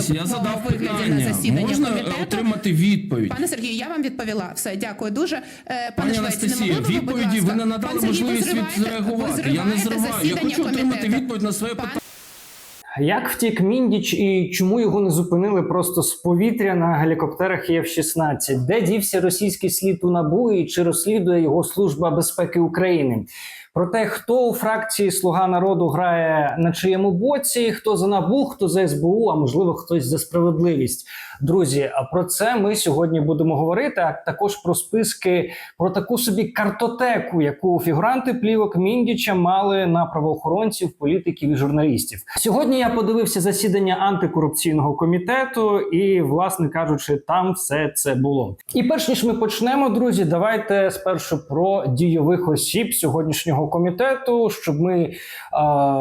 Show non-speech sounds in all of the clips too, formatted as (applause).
Анастасія, я задав на питання. Можна е, комітету. отримати відповідь? Пане Сергію, я вам відповіла. Все, дякую дуже. Е, Пане Пані Анастасія, відповіді ви не надали Сергій, можливість відреагувати. Я не зриваю. Я хочу отримати відповідь на своє питання. Як втік Міндіч і чому його не зупинили просто з повітря на гелікоптерах F-16? Де дівся російський слід у НАБУ і чи розслідує його Служба безпеки України? Про те, хто у фракції Слуга народу грає на чиєму боці, хто за НАБУ, хто за СБУ, а можливо хтось за справедливість. Друзі, а про це ми сьогодні будемо говорити. А також про списки, про таку собі картотеку, яку фігуранти плівок Міндіча мали на правоохоронців, політиків і журналістів. Сьогодні я подивився засідання антикорупційного комітету, і, власне кажучи, там все це було. І перш ніж ми почнемо, друзі, давайте спершу про дійових осіб сьогоднішнього комітету, щоб ми е,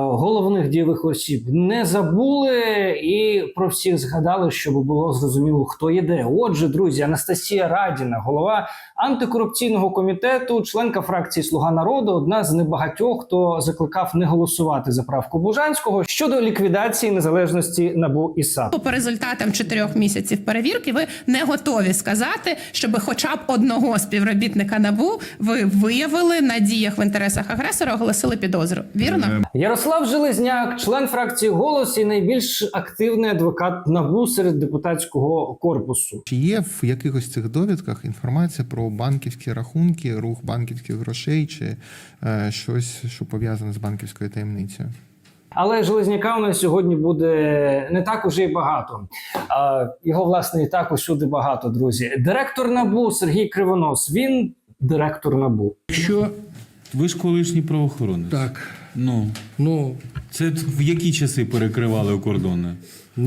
головних дійових осіб не забули і про всіх згадали, щоб було зрозуміло, хто є де. Отже, друзі, Анастасія Радіна, голова антикорупційного комітету, членка фракції Слуга народу, одна з небагатьох, хто закликав не голосувати за правку Бужанського щодо ліквідації незалежності НАБУ і САП. По результатам чотирьох місяців перевірки ви не готові сказати, щоб хоча б одного співробітника НАБУ ви виявили на діях в інтересах агресора, оголосили підозру. Вірно? Ярослав Железняк, член фракції голос і найбільш активний адвокат НАБУ серед депутатського корпусу. Чи є в якихось цих довідках інформація про банківські рахунки, рух банківських грошей чи е, щось, що пов'язане з банківською таємницею? Але Железняка у нас сьогодні буде не так уже й багато. А, його, власне, і так усюди багато, друзі. Директор НАБУ Сергій Кривонос. Він директор НАБУ. Що ви ж колишній правоохоронець. Так, Ну ну це в які часи перекривали кордони?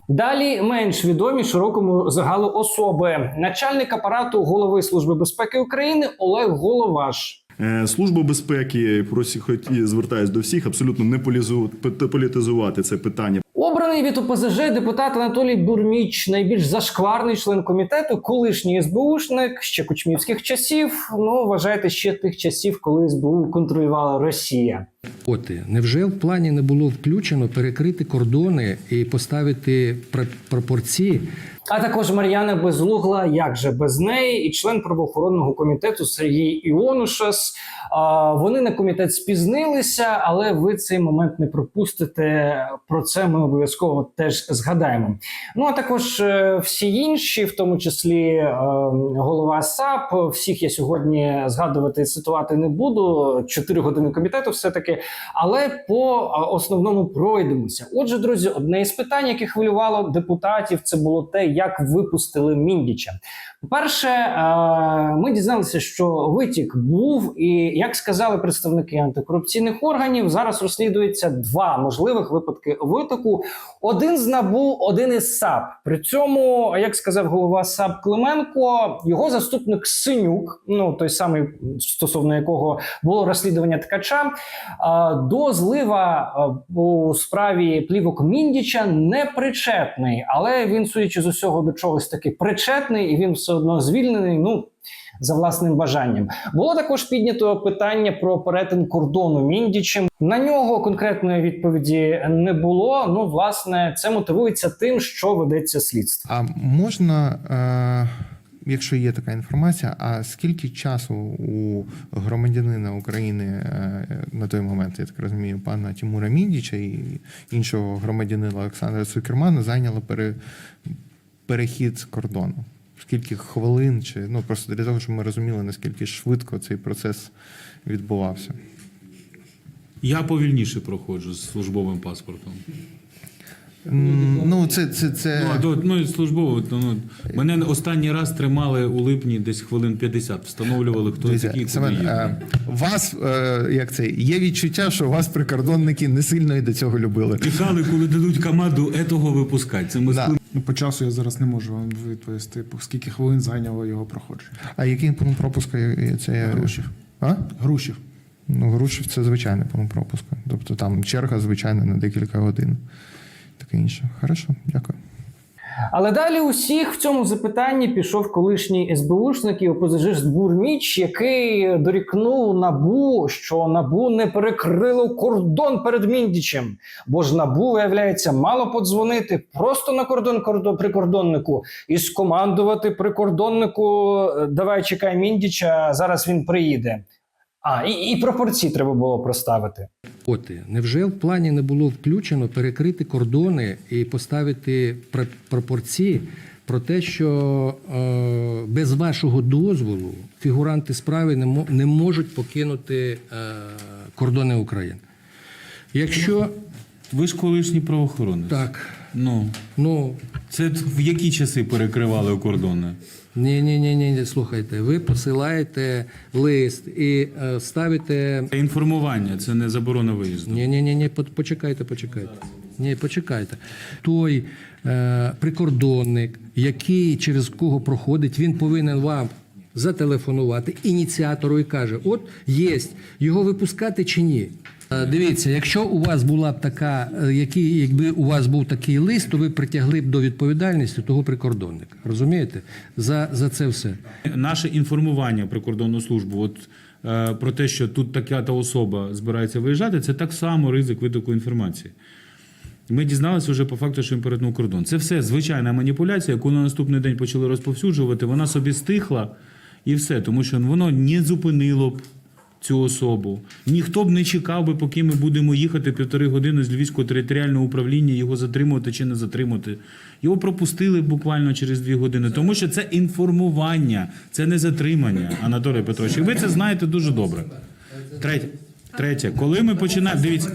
Далі менш відомі широкому загалу особи. Начальник апарату голови Служби безпеки України Олег Головаш. Е, Служба безпеки просі хоті звертаюсь до всіх абсолютно не полізу- політизувати це питання. Обраний від ОПЗЖ депутат Анатолій Бурміч, найбільш зашкварний член комітету, колишній СБУшник ще кучмівських часів. Ну вважайте ще тих часів, коли СБУ контролювала Росія. от невже в плані не було включено перекрити кордони і поставити пр- пропорції? А також Мар'яна Безлугла, як же без неї, і член правоохоронного комітету Сергій Іонушас. Вони на комітет спізнилися, але ви цей момент не пропустите. Про це ми обов'язково теж згадаємо. Ну а також е, всі інші, в тому числі е, голова САП. Всіх я сьогодні згадувати цитувати не буду. Чотири години комітету, все таки. Але по е, основному пройдемося. Отже, друзі, одне із питань, яке хвилювало депутатів, це було те, як випустили Міндіча. По-перше, е, ми дізналися, що витік був, і як сказали представники антикорупційних органів, зараз розслідується два можливих випадки витоку: один з набу, один із САП. При цьому, як сказав голова САП Клименко, його заступник Синюк, ну той самий стосовно якого було розслідування ткача, е, до злива е, у справі плівок Міндіча не причетний, але він, судячи з усього, до чогось таки причетний, і він все одно звільнений. Ну за власним бажанням було також піднято питання про перетин кордону Міндічем. На нього конкретної відповіді не було. Ну, власне, це мотивується тим, що ведеться слідство. А можна, е, якщо є така інформація, а скільки часу у громадянина України е, на той момент, я так розумію, пана Тимура Міндіча і іншого громадянина Олександра Цукермана зайняло пере, перехід кордону? Скільки хвилин, чи ну просто для того, щоб ми розуміли, наскільки швидко цей процес відбувався? Я повільніше проходжу з службовим паспортом. Ну, це, це, це... Ну, а до ну службово, ну мене останній раз тримали у липні десь хвилин 50, встановлювали, хто Дивіться, такий, куди Семен, їде. е, вас е, як це є відчуття, що вас прикордонники не сильно і до цього любили. Чекали, коли дадуть команду етого випускати. Це ми Да. Ну, по часу я зараз не можу вам відповісти, по скільки хвилин зайняло його проходження. А який пункт пропуску це? Грушів. А? Грушів. Ну, Грушів це звичайний пункт пропуску. Тобто там черга, звичайно, на декілька годин. Таке інше. Хорошо, дякую. Але далі усіх в цьому запитанні пішов колишній СБУшник і опозижист Бурміч, який дорікнув набу, що набу не перекрило кордон перед Міндічем. Бо ж набу, виявляється, мало подзвонити просто на кордон кордон прикордоннику і скомандувати прикордоннику: «Е, давай чекай Міндіча, зараз він приїде. А, і, і пропорції треба було проставити. От, невже в плані не було включено перекрити кордони і поставити пропорції про те, що е, без вашого дозволу фігуранти справи не, не можуть покинути е, кордони України? Якщо Ви ж колишній правоохоронець. так, Ну, ну це в які часи перекривали кордони? Ні, ні, ні, ні, слухайте, ви посилаєте лист і е, ставите Це інформування, це не заборона виїзду. Ні, ні, ні, ні, почекайте, почекайте. Ні, почекайте. Той е, прикордонник, який через кого проходить, він повинен вам зателефонувати ініціатору і каже: от є, його випускати чи ні. Е, Дивіться, якщо у вас була б така, е, який, якби у вас був такий лист, то ви притягли б до відповідальності того прикордонника. Розумієте? За, за це все. Наше інформування прикордонну службу, от е, про те, що тут така та особа збирається виїжджати, це так само ризик витоку інформації. Ми дізналися вже по факту, що він перетнув кордон. Це все звичайна маніпуляція, яку на наступний день почали розповсюджувати. Вона собі стихла і все, тому що воно не зупинило б цю особу. Ніхто б не чекав би, поки ми будемо їхати півтори години з Львівського територіального управління, його затримувати чи не затримати. Його пропустили буквально через дві години, тому що це інформування, це не затримання, Анатолій Петрович. І ви це знаєте дуже добре. Третє. Третє, коли ми починаємо, дивіться,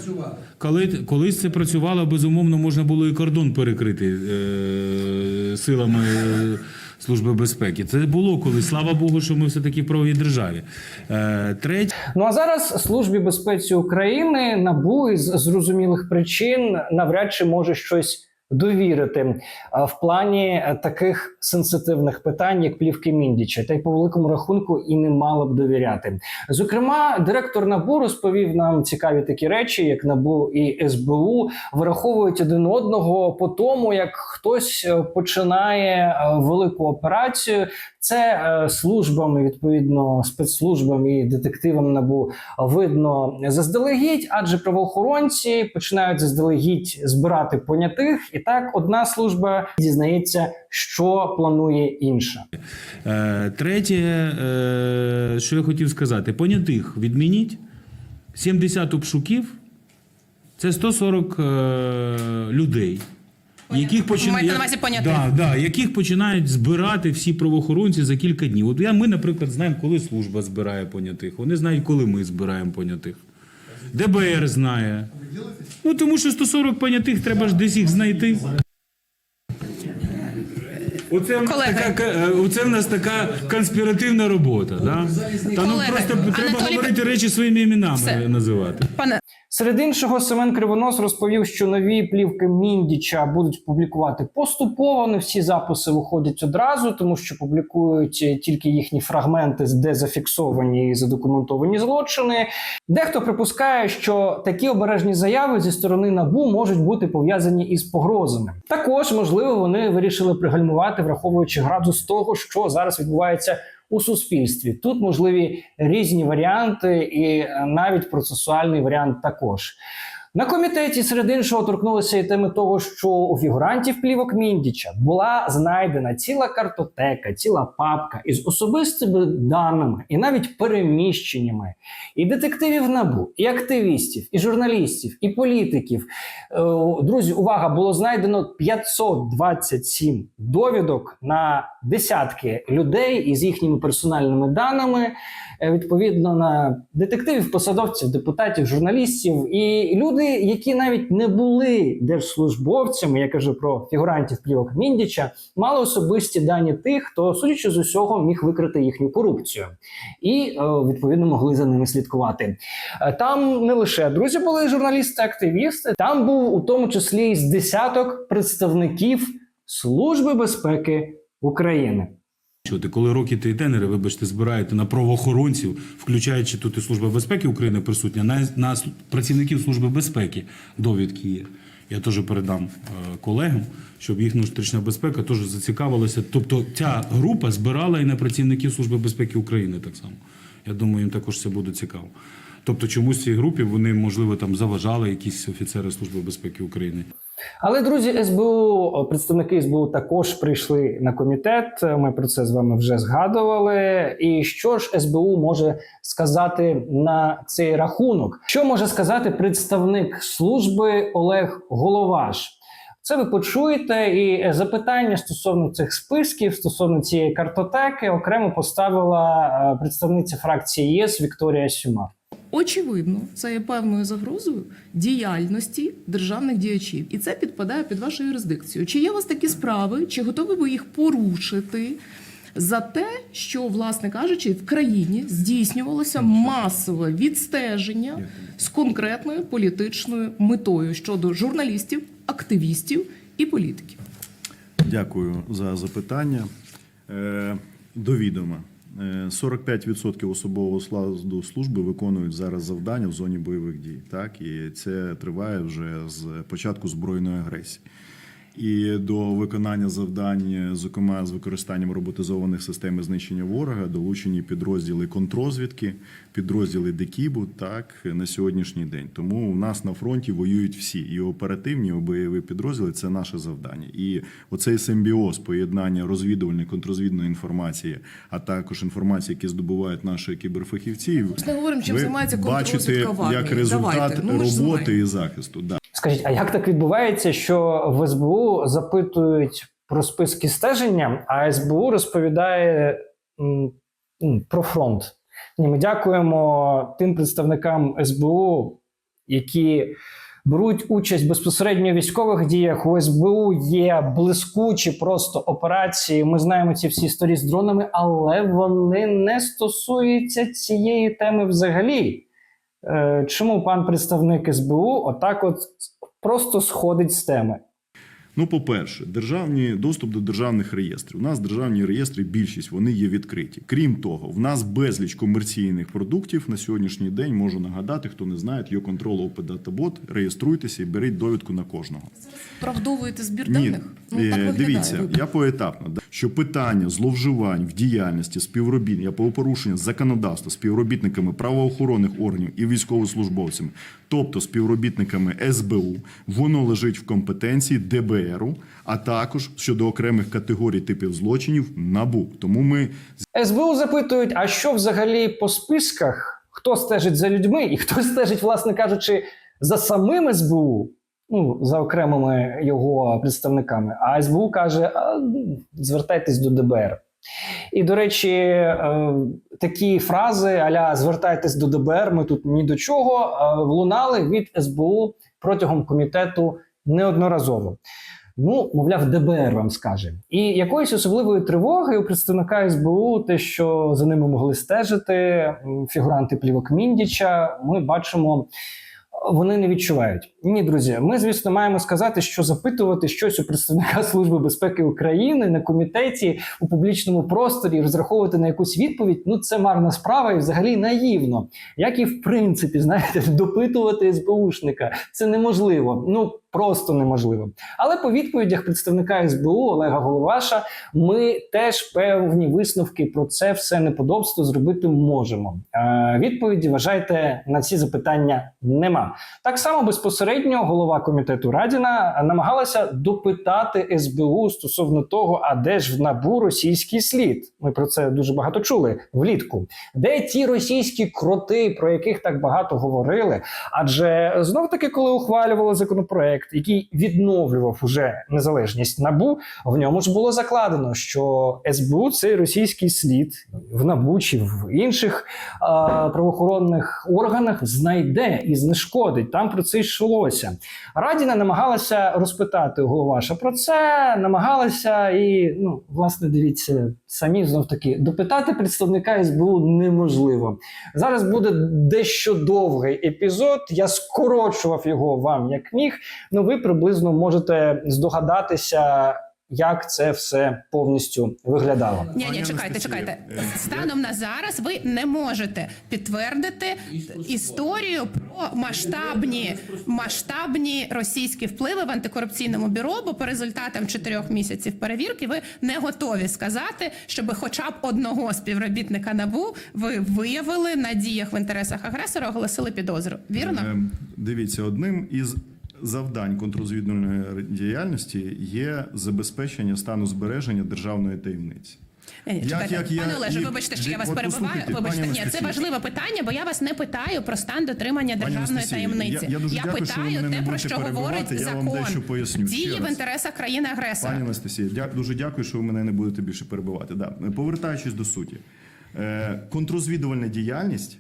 коли колись це працювало, безумовно, можна було і кордон перекрити е, силами е, Служби безпеки. Це було колись. Слава Богу, що ми все таки в правовій державі. Е, треть... Ну а зараз службі безпеці України набу із зрозумілих причин навряд чи може щось довірити в плані е, таких сенситивних питань, як плівки Міндіча, та й по великому рахунку і не мало б довіряти. Зокрема, директор набу розповів нам цікаві такі речі, як набу і СБУ вираховують один одного по тому, як хтось е, починає е, велику операцію. Це е, службами, відповідно, спецслужбам і детективам набу видно заздалегідь, адже правоохоронці починають заздалегідь збирати понятих, і так одна служба дізнається, що планує інша. Е, третє, е, що я хотів сказати, понятих відмініть. 70 обшуків це 140 е, людей. Яких увазі понятих? да, да, яких починають збирати всі правоохоронці за кілька днів. От я, ми, наприклад, знаємо, коли служба збирає понятих. Вони знають, коли ми збираємо понятих. ДБР знає. Ну тому що 140 понятих треба ж десь їх знайти. Оце в, нас Колеги. така, е, оце в нас така конспіративна робота. Да? Та ну Колеги, просто треба Анатолій говорити речі своїми іменами Все. називати. Пане Серед іншого, Семен Кривонос розповів, що нові плівки Міндіча будуть публікувати поступово. Не всі записи виходять одразу, тому що публікують е, тільки їхні фрагменти, де зафіксовані і задокументовані злочини. Дехто припускає, що такі обережні заяви зі сторони набу можуть бути пов'язані із погрозами. Також, можливо, вони вирішили пригальмувати, враховуючи градус того, що зараз відбувається у суспільстві. Тут можливі різні варіанти, і е, навіть процесуальний варіант також. На комітеті серед іншого торкнулися і теми того, що у фігурантів плівок Міндіча була знайдена ціла картотека, ціла папка із особистими даними і навіть переміщеннями і детективів набу, і активістів, і журналістів, і політиків. Е, Друзі, увага! Було знайдено 527 довідок на десятки людей із їхніми персональними даними. е, Відповідно на детективів, посадовців, депутатів, журналістів і люди, які навіть не були держслужбовцями, я кажу про фігурантів плівок Міндіча, мали особисті дані тих, хто, судячи з усього, міг викрити їхню корупцію, і е, відповідно могли за ними слідкувати. Е, Там не лише друзі були журналісти, активісти, там був у тому числі з десяток представників Служби безпеки України. Чути, коли роки і тенери, вибачте, збираєте на правоохоронців, включаючи тут і Служба безпеки України присутня, на, на працівників Служби безпеки довідки є. Я теж передам е, колегам, щоб їх внутрішня безпека теж зацікавилася. Тобто ця група збирала і на працівників Служби безпеки України так само. Я думаю, їм також це буде цікаво. Тобто, чомусь цій групі вони, можливо, там заважали якісь офіцери Служби безпеки України. Але друзі, СБУ, представники СБУ також прийшли на комітет. Ми про це з вами вже згадували. І що ж СБУ може сказати на цей рахунок? Що може сказати представник служби Олег Головаш? Це ви почуєте, і запитання стосовно цих списків, стосовно цієї картотеки, окремо поставила е, представниця фракції ЄС Вікторія Сюма. Очевидно, це є певною загрозою діяльності державних діячів, і це підпадає під вашу юрисдикцію. Чи є у вас такі справи, чи готові ви їх порушити за те, що, власне кажучи, в країні здійснювалося масове відстеження з конкретною політичною метою щодо журналістів, активістів і політиків? Дякую за запитання. Е, До відома. Е, 45% особового складу служби виконують зараз завдання в зоні бойових дій. Так і це триває вже з початку збройної агресії. І до виконання завдань, зокрема з використанням роботизованих систем знищення ворога, долучені підрозділи контрозвідки, підрозділи ДКІБу, так на сьогоднішній день. Тому у нас на фронті воюють всі і оперативні, і бойові підрозділи. Це наше завдання. І оцей симбіоз поєднання розвідувальної контрозвідної інформації, а також інформації, які здобувають наші кіберфахівці. не говоримо, чим займається бачите контррозвідка в армії. як результат Давайте, ну, роботи і захисту. Да. Скажіть, а як так відбувається, що в СБУ запитують про списки стеження, а СБУ розповідає м, про фронт? Ні, ми дякуємо тим представникам СБУ, які беруть участь безпосередньо в військових діях. У СБУ є блискучі просто операції. Ми знаємо ці всі історії з дронами, але вони не стосуються цієї теми взагалі. Е, Чому пан представник СБУ отак от просто сходить з теми? Ну, по-перше, державні доступ до державних реєстрів. У нас державні реєстри, більшість вони є відкриті. Крім того, в нас безліч комерційних продуктів на сьогоднішній день. Можу нагадати, хто не знає, є контрол Bot. Реєструйтеся і беріть довідку на кожного. Вправдовуєте збір Ні, даних? Ну, е, так дивіться, я поетапно що питання зловживань в діяльності співробітників, порушення законодавства співробітниками правоохоронних органів і військовослужбовцями, тобто співробітниками СБУ, воно лежить в компетенції ДБРу, а також щодо окремих категорій типів злочинів НАБУ. Тому ми СБУ запитують: а що взагалі по списках? Хто стежить за людьми, і хто стежить, власне кажучи, за самим СБУ, ну за окремими його представниками. А СБУ каже: а, звертайтесь до ДБР. І, до речі, е, такі фрази аля звертайтесь до ДБР, ми тут ні до чого е, лунали від СБУ протягом комітету неодноразово. Ну, мовляв, ДБР вам скаже. І якоїсь особливої тривоги у представника СБУ, те, що за ними могли стежити фігуранти плівок Міндіча, ми бачимо. Вони не відчувають. Ні, друзі. Ми, звісно, маємо сказати, що запитувати щось у представника Служби безпеки України на комітеті у публічному просторі, розраховувати на якусь відповідь. Ну це марна справа і взагалі наївно. Як і в принципі, знаєте, допитувати СБУшника. Це неможливо. Ну просто неможливо. Але по відповідях представника СБУ Олега Головаша ми теж певні висновки про це все неподобство зробити можемо. Е, відповіді вважайте на ці запитання нема. Так само безпосередньо голова комітету Радіна намагалася допитати СБУ стосовно того, а де ж в набу російський слід. Ми про це дуже багато чули влітку. Де ті російські кроти, про яких так багато говорили? Адже знов таки, коли ухвалювали законопроект, який відновлював уже незалежність набу, в ньому ж було закладено, що СБУ цей російський слід в набу чи в інших а, правоохоронних органах знайде і знешкодить. Там про це йшлося. Радіна намагалася розпитати Головаша про це, намагалася і, ну, власне, дивіться, самі знов таки допитати представника СБУ неможливо. Зараз буде дещо довгий епізод. Я скорочував його вам як міг. Ну, ви приблизно можете здогадатися. як це все повністю виглядало. Ні, ні, чекайте, чекайте. е, Станом на зараз ви не можете підтвердити історію про масштабні масштабні російські впливи в антикорупційному бюро, бо по результатам чотирьох місяців перевірки ви не готові сказати, щоб хоча б одного співробітника набу ви виявили на діях в інтересах агресора, оголосили підозру. Вірно? Е, Дивіться, одним із завдань контррозвідувальної діяльності є забезпечення стану збереження державної таємниці. Ні, ні, Як- чекайте. як я- Пане Олеже, вибачте, що я вас от перебиваю. Вибачте, ні, це важливе питання, бо я вас не питаю про стан дотримання державної таємниці. я- я дуже дякую, що ви питаю те, про що говорить я вам дещо поясню. Дії Ще в інтересах країни-агресора. Пані Анастасія, дя- дуже дякую, що ви мене не будете більше перебивати. Да. Повертаючись до суті, е, контррозвідувальна діяльність,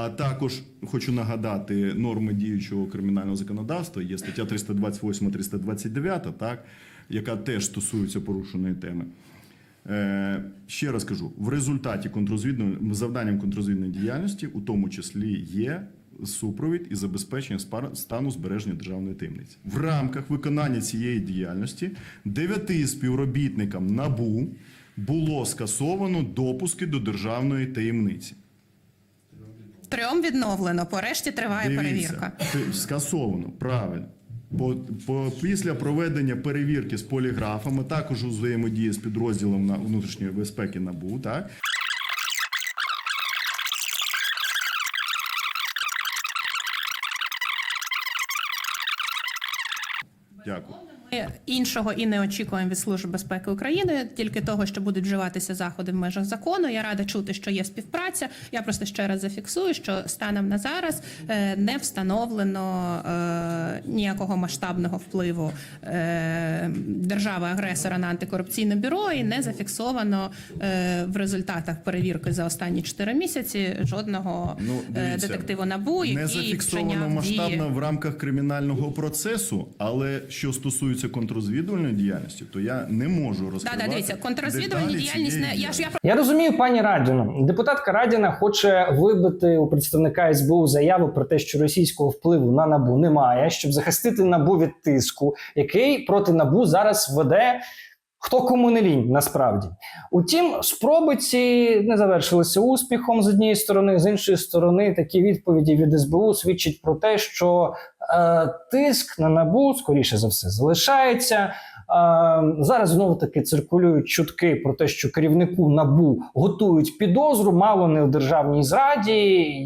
а також хочу нагадати норми діючого кримінального законодавства, є стаття 328-329, так, яка теж стосується порушеної теми. Е, ще раз кажу: в результаті контррозвідувальної завданням контррозвідної діяльності, у тому числі, є супровід і забезпечення стану збереження державної таємниці. В рамках виконання цієї діяльності дев'яти співробітникам НАБУ було скасовано допуски до державної таємниці. Трьом відновлено, по решті триває перевірка. скасовано, правильно. По, по, після проведення перевірки з поліграфами, також у взаємодії з підрозділом на внутрішньої безпеки НАБУ, так, Дякую. Ми іншого і не очікуємо від Служби безпеки України, тільки того, що будуть вживатися заходи в межах закону. Я рада чути, що є співпраця. Я просто ще раз зафіксую, що станом на зараз е, не встановлено е, ніякого масштабного впливу е, держави-агресора на антикорупційне бюро, і не зафіксовано в результатах перевірки за останні 4 місяці жодного Ну, дивіться, детективу набу, який не зафіксовано масштабно в рамках кримінального процесу, але що стосується контррозвідувальної діяльності, то я не можу Да, розкривати да, дивіться, контррозвідувальні діяльність не я ж я Я розумію, пані Радіну. Депутатка Радіна хоче вибити у представника СБУ заяву про те, що російського впливу на набу немає, щоб захистити набу від тиску, який проти набу зараз веде. Хто кому не лінь насправді. Утім, спроби ці не завершилися успіхом з однієї сторони, з іншої сторони, такі відповіді від СБУ свідчать про те, що тиск на набу скоріше за все залишається. Е, Зараз знову таки циркулюють чутки про те, що керівнику набу готують підозру, мало не у державній зраді.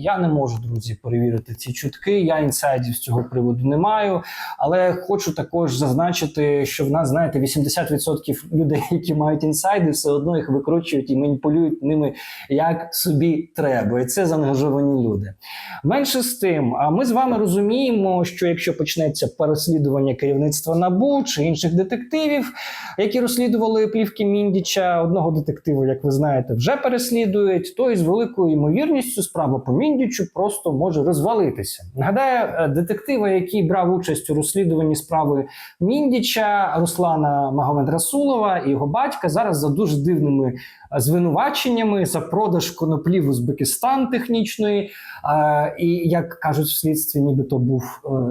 Я не можу, друзі, перевірити ці чутки. Я інсайдів з цього приводу не маю. Але хочу також зазначити, що в нас, знаєте, 80% людей, (laughs) які мають інсайди, все одно їх викручують і маніпулюють ними як собі треба. І це заангажовані люди. Менше з тим, а ми з вами розуміємо, що якщо почнеться переслідування керівництва набу чи інших детективів, які розслідували плівки Міндіча, одного детектива, як ви знаєте, вже переслідують, то із великою ймовірністю справа по Міндічу просто може розвалитися. Нагадаю, е, детектива, який брав участь у розслідуванні справи Міндіча Руслана Магомед Расулова і його батька зараз за дуже дивними е, звинуваченнями за продаж коноплі в Узбекистан технічної. Е, і як кажуть в слідстві, нібито був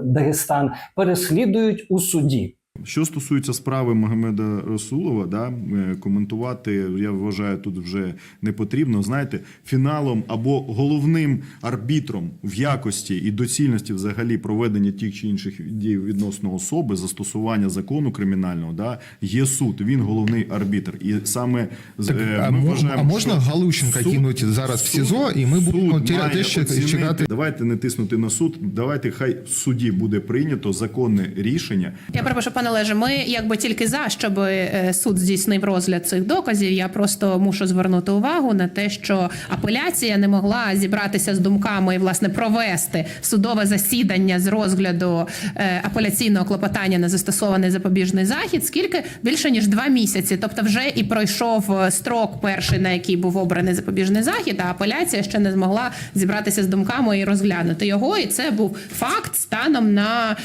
Дагестан, переслідують у суді. Що стосується справи Магомеда Расулова, да, е, коментувати, я вважаю, тут вже не потрібно. Знаєте, фіналом або головним арбітром в якості і доцільності взагалі проведення тих чи інших дій відносно особи, застосування закону кримінального, да, є суд. Він головний арбітр. І саме з- Так, е, а, ми мо- вважаємо, а можна що Галущенка суд- кинути зараз в СІЗО, і ми будемо тя- ще чекати. Давайте не тиснути на суд. Давайте хай в суді буде прийнято законне рішення. Я перепрошую, пане Олеже, ми якби тільки за, щоб е, суд здійснив розгляд цих доказів. Я просто мушу звернути увагу на те, що апеляція не могла зібратися з думками і власне провести судове засідання з розгляду е, апеляційного клопотання на застосований запобіжний захід, скільки більше ніж два місяці. Тобто, вже і пройшов е, строк перший, на який був обраний запобіжний захід, а апеляція ще не змогла зібратися з думками і розглянути його. І це був факт станом на.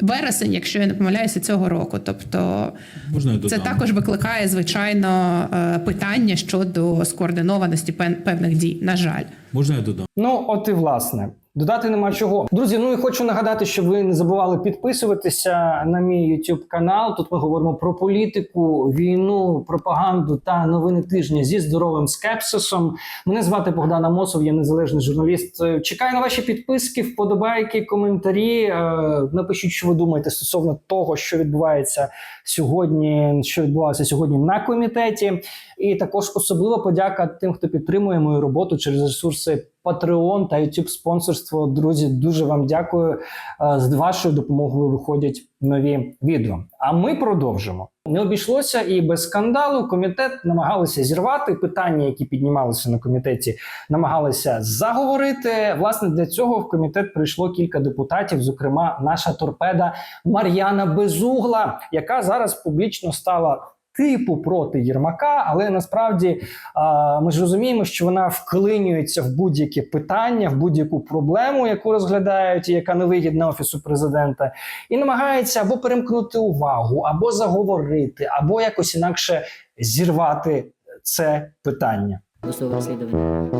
Вересень, якщо я не помиляюся, цього року. Тобто Можна я це також викликає звичайно е, питання щодо скоординованості пен- певних дій. На жаль, Можна я додам? Ну, от і власне. Додати нема чого. Друзі, ну і хочу нагадати, що ви не забували підписуватися на мій YouTube канал. Тут ми говоримо про політику, війну, пропаганду та новини тижня зі здоровим скепсисом. Мене звати Богдан Амосов, я незалежний журналіст. Е, Чекаю на ваші підписки, вподобайки, коментарі. Е, Напишіть, що ви думаєте стосовно того, що відбувається сьогодні, що відбувалося сьогодні на комітеті. І також особлива подяка тим, хто підтримує мою роботу через ресурси Patreon та YouTube спонсорство. Друзі, дуже вам дякую. Е, З вашою допомогою виходять нові відео. А ми продовжимо. Не обійшлося і без скандалу. Комітет намагалися зірвати питання, які піднімалися на комітеті, намагалися заговорити. Власне, для цього в комітет прийшло кілька депутатів, зокрема, наша торпеда Мар'яна Безугла, яка зараз публічно стала. Типу проти Єрмака, але насправді а, ми ж розуміємо, що вона вклинюється в будь-яке питання, в будь-яку проблему, яку розглядають, і яка невигідна офісу президента, і намагається або перемкнути увагу, або заговорити, або якось інакше зірвати це питання. досудове розслідування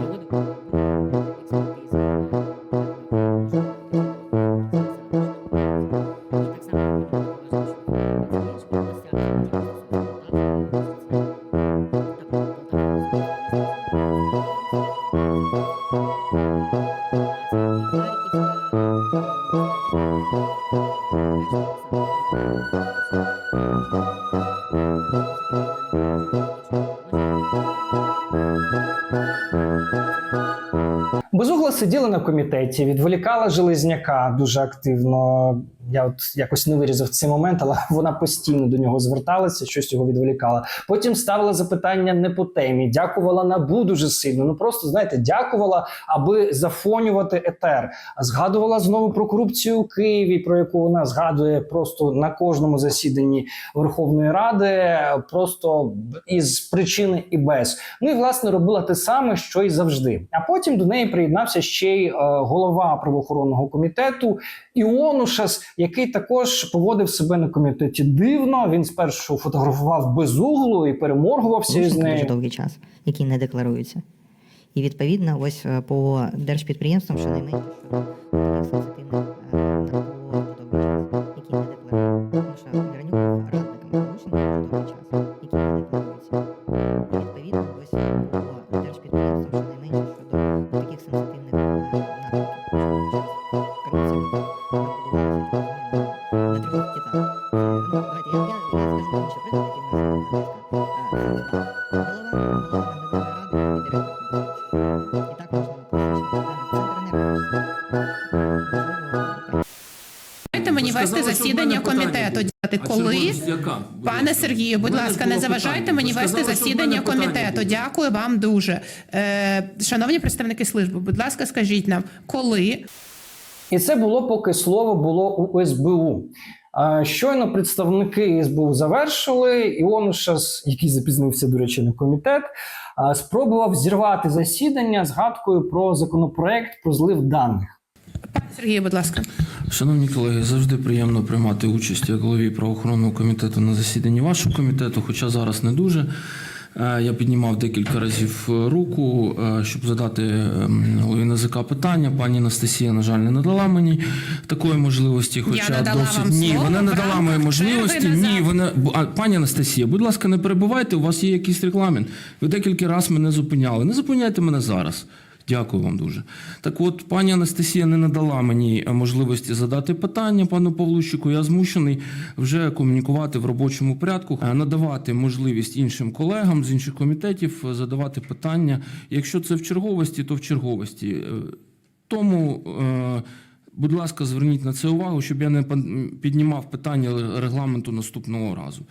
Безугла сиділа на комітеті, відволікала Железняка дуже активно. Я от якось не вирізав цей момент, але (laughs) вона постійно до нього зверталася, щось його відволікала. Потім ставила запитання не по темі, дякувала набу дуже сильно. Ну просто знаєте, дякувала, аби зафонювати етер. Згадувала знову про корупцію у Києві, про яку вона згадує просто на кожному засіданні Верховної Ради, просто із причини і без. Ну і власне робила те саме, що й завжди. А потім до неї приєднався ще й е, голова правоохоронного комітету Іонушас, який також поводив себе на комітеті дивно. Він спершу фотографував без углу і переморгувався із Порушник дуже довгий час, який не декларується. І відповідно, ось е, по держпідприємствам, щонайменше щодо таких сенситивних е, який не декларується. Тому що радником порушника дуже довгий час, який не декларується. Пане Сергію, будь ласка, не заважайте мені вести засідання комітету. Дякую вам дуже. Е, шановні представники служби, будь ласка, скажіть нам, коли І це було поки слово було у СБУ. Щойно представники СБУ завершили. і Іонушас, який запізнився, до речі, на комітет, спробував зірвати засідання згадкою про законопроект про злив даних. пане Сергію, будь ласка. Шановні колеги, завжди приємно приймати участь як голові правоохоронного комітету на засіданні вашого комітету, хоча зараз не дуже. Е, Я піднімав декілька разів руку, е, щоб задати ем, голові НАЗК питання. Пані Анастасія, на жаль, не надала мені такої можливості. Хоча надала досить вам ні, слово вона не дала мої можливості. Ні, вона а, пані Анастасія, будь ласка, не перебувайте. У вас є якийсь регламент. Ви декілька разів мене зупиняли. Не зупиняйте мене зараз. Дякую вам дуже. Так от, пані Анастасія не надала мені е, можливості задати питання пану Павлущику. Я змушений вже комунікувати в робочому порядку, е, надавати можливість іншим колегам з інших комітетів е, задавати питання. Якщо це в черговості, то в черговості. Тому. Будь ласка, зверніть на це увагу, щоб я не піднімав питання регламенту наступного разу.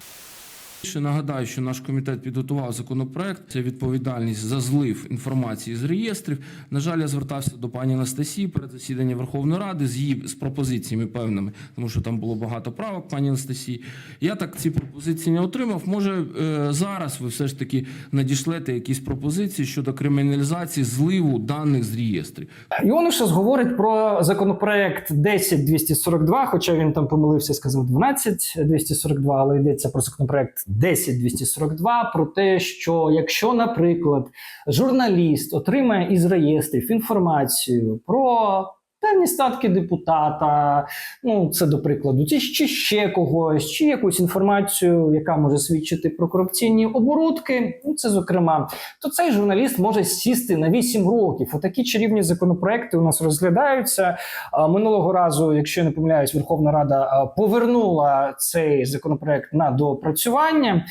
Ще нагадаю, що наш комітет підготував законопроект. Це відповідальність за злив інформації з реєстрів. На жаль, я звертався до пані Анастасії перед засіданням Верховної Ради з її з пропозиціями певними, тому що там було багато правок пані Анастасії. Я так ці пропозиції не отримав. Може е, зараз ви все ж таки надішлете якісь пропозиції щодо криміналізації зливу даних з реєстрів. Іонушас говорить про законопроект 10242, хоча він там помилився, сказав 12242, але йдеться про законопроект 10242, про те, що якщо, наприклад, журналіст отримає із реєстрів інформацію про певні статки депутата, ну це до прикладу, чи, чи ще когось, чи якусь інформацію, яка може свідчити про корупційні оборудки. Ну це зокрема, то цей журналіст може сісти на 8 років. Отакі чарівні законопроекти у нас розглядаються. Минулого разу, якщо я не помиляюсь, Верховна Рада повернула цей законопроект на доопрацювання.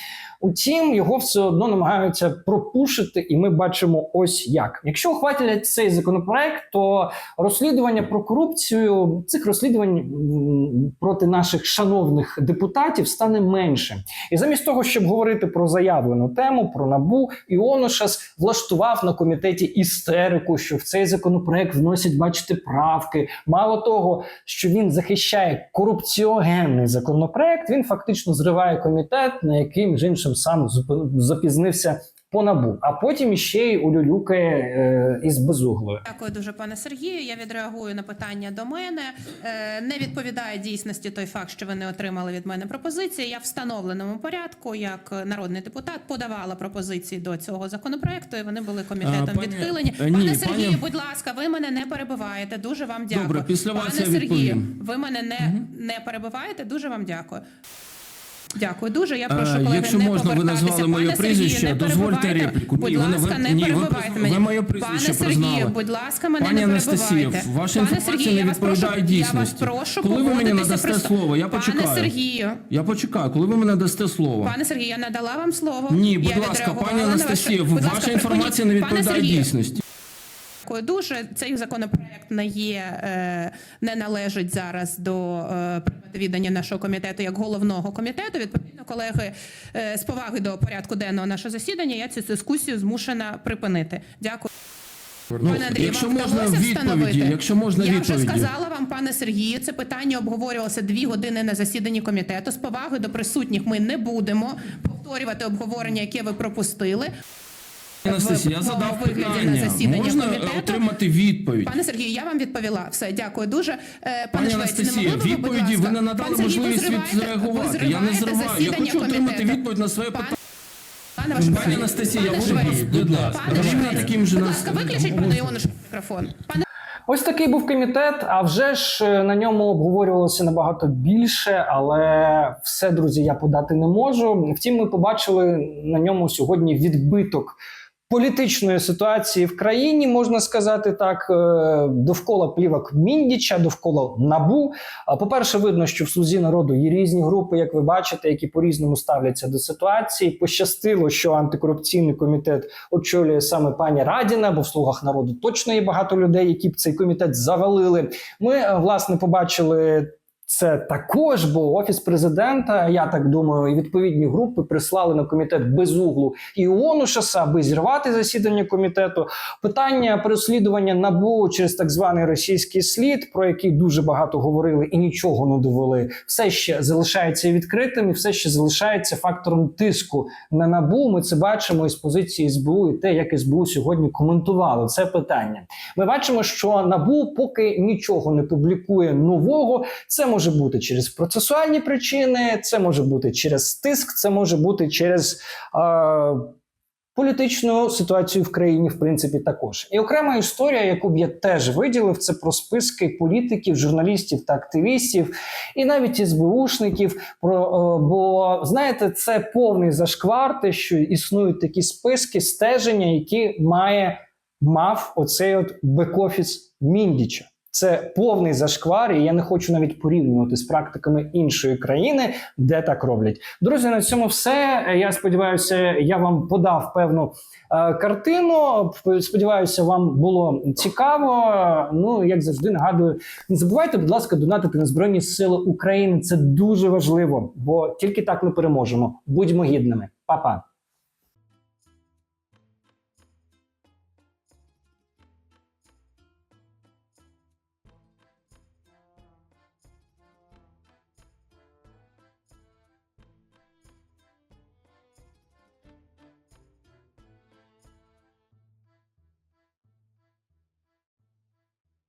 Утім, його все одно намагаються пропушити, і ми бачимо ось як. Якщо ухвалять цей законопроект, то розслідування про корупцію цих розслідувань проти наших шановних депутатів стане менше. І замість того, щоб говорити про заявлену тему, про набу, Іонушас влаштував на комітеті істерику, що в цей законопроект вносять, бачите, правки. Мало того, що він захищає корупціогенний законопроект, він фактично зриває комітет, на який між іншим сам запізнився по набу, а потім іще й улюлюкає е, із безуглою. Дякую дуже, пане Сергію. Я відреагую на питання до мене. Е, Не відповідає дійсності той факт, що ви не отримали від мене пропозиції. Я в встановленому порядку, як народний депутат, подавала пропозиції до цього законопроекту, і вони були комітетом А, пані- відхилені. е, ні, пане Сергію, пані- будь ласка, ви мене не перебиваєте. Дуже вам дякую. Добре, після вас пане я Сергію, ви мене не, не перебиваєте. Дуже вам дякую. Дякую дуже. Я прошу Е, колеги Якщо не можна, ви назвали моє Пане прізвище, Сергію, не дозвольте репліку. Будь Ні, ласка, ви- не ні, перебивайте мене. ви моє прізвище Пане Сергію, будь ласка, мене Пані не Анастасія, перебивайте. ваша Пане інформація Сергію, не я вас відповідає прошу- дійсності. Я вас прошу Коли ви мені поводитися надасте просто- слово, я Пане почекаю. Сергію, Я почекаю, коли ви мене дасте слово. пане Сергію, я надала вам слово. Ні, будь Я ласка, відреагувала пані на ваше- Анастасія, Будь ласка, ваша інформація не. Пане відповідає Сергію, дійсності. Дякую дуже. Цей законопроект не є, е, не належить зараз до е, відання нашого комітету як головного комітету. Відповідно, колеги, е, з поваги до порядку денного нашого засідання, я цю дискусію змушена припинити. Дякую. Ну, Пане Андрію, якщо вам можна відповіді, встановити? якщо можна я відповіді. вже сказала вам, пане Сергію, це питання обговорювалося дві години на засіданні комітету. З поваги до присутніх ми не будемо повторювати обговорення, яке ви пропустили. Анастасія, я задав питання. Можна комітету. отримати відповідь? Пане Сергію, я вам відповіла. Все, дякую дуже. Е, Пане Пані Швець, не могли б ви, будь відповіді ласка? ви не надали Сергій, ви можливість зриваєте- відреагувати. Я не зриваєте зриваю. Я засідання хочу отримати комітету. відповідь на своє питання. Пане Пані. Анастасія, я Пане Швець, вас, будь ласка, Пане рівно Швець, таким же будь нас- ласка, виключіть пане Іонуш мікрофон. Пане Ось такий був комітет. А вже ж е, на ньому обговорювалося набагато більше, але все, друзі, я подати не можу. Втім, ми побачили на ньому сьогодні відбиток. Політичної ситуації в країні можна сказати так, е, довкола плівок Міндіча, довкола набу. А по-перше, видно, що в слузі народу є різні групи, як ви бачите, які по-різному ставляться до ситуації. Пощастило, що антикорупційний комітет очолює саме пані Радіна, бо в слугах народу точно є багато людей, які б цей комітет завалили. Ми е, власне побачили. Це також, бо офіс президента, я так думаю, і відповідні групи прислали на комітет без углу і Онушаса, аби зірвати засідання комітету. Питання переслідування набу через так званий російський слід, про який дуже багато говорили і нічого не довели, все ще залишається відкритим і все ще залишається фактором тиску на набу. Ми це бачимо із позиції СБУ і те, як СБУ сьогодні коментували це питання. Ми бачимо, що набу поки нічого не публікує нового. Це може бути через процесуальні причини, це може бути через тиск, це може бути через. Е- Політичну ситуацію в країні, в принципі, також і окрема історія, яку б я теж виділив, це про списки політиків, журналістів та активістів, і навіть СБУшників. Про е, бо знаєте, це повний зашквар, те, що існують такі списки стеження, які має мав оцей от бек-офіс Міндіча. Це повний зашквар, і я не хочу навіть порівнювати з практиками іншої країни, де так роблять. Друзі, на цьому все. Я сподіваюся, я вам подав певну е, картину. Сподіваюся, вам було цікаво. Ну, як завжди, нагадую, не забувайте, будь ласка, донатити на Збройні Сили України. Це дуже важливо, бо тільки так ми переможемо. Будьмо гідними. Па-па.